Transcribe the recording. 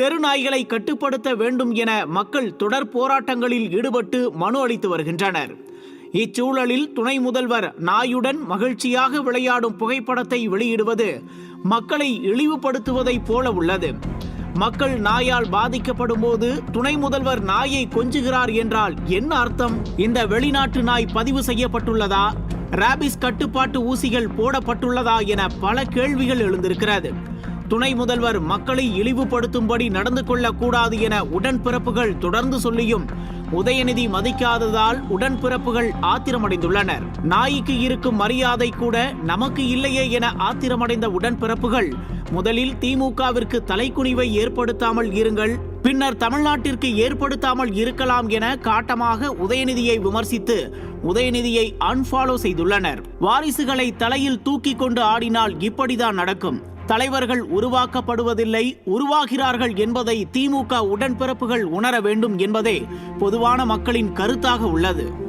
தெரு நாய்களை கட்டுப்படுத்த வேண்டும் என மக்கள் தொடர் போராட்டங்களில் ஈடுபட்டு மனு அளித்து வருகின்றனர். இச்சூழலில் துணை முதல்வர் நாயுடன் மகிழ்ச்சியாக விளையாடும் புகைப்படத்தை வெளியிடுவது மக்களை இழிவுபடுத்துவதைப் போல உள்ளது. மக்கள் நாயால் பாதிக்கப்படும் போது துணை முதல்வர் நாயை கொஞ்சுகிறார் என்றால் என்ன அர்த்தம்? இந்த வெளிநாட்டு நாய் பதிவு செய்யப்பட்டுள்ளதா? ராபிஸ் கட்டுப்பாட்டு ஊசிகள் போடப்பட்டுள்ளதா என பல கேள்விகள் எழுந்திருக்கிறது. துணை முதல்வர் மக்களை இழிவுபடுத்தும்படி நடந்து கொள்ளக்கூடாது என உடன்பிறப்புகள் தொடர்ந்து சொல்லியும் உதயநிதி மதிக்காததால் உடன்பிறப்புகள் ஆத்திரமடைந்துள்ளனர். நாய்க்கு இருக்கும் மரியாதை கூட நமக்கு இல்லையே என ஆத்திரமடைந்த உடன்பிறப்புகள் முதலில் திமுகவிற்கு தலைக்குனிவை ஏற்படுத்தாமல் இருங்கள் பின்னர் தமிழ்நாட்டிற்கு ஏற்படுத்தாமல் இருக்கலாம் என காட்டமாக உதயநிதியை விமர்சித்து உதயநிதியை அன்ஃபாலோ செய்துள்ளனர். வாரிசுகளை தலையில் தூக்கி கொண்டு ஆடினால் இப்படிதான் நடக்கும். தலைவர்கள் உருவாக்கப்படுவதில்லை உருவாகிறார்கள் என்பதை திமுக உடன்பிறப்புகள் உணர வேண்டும் என்பதே பொதுவான மக்களின் கருத்தாக உள்ளது.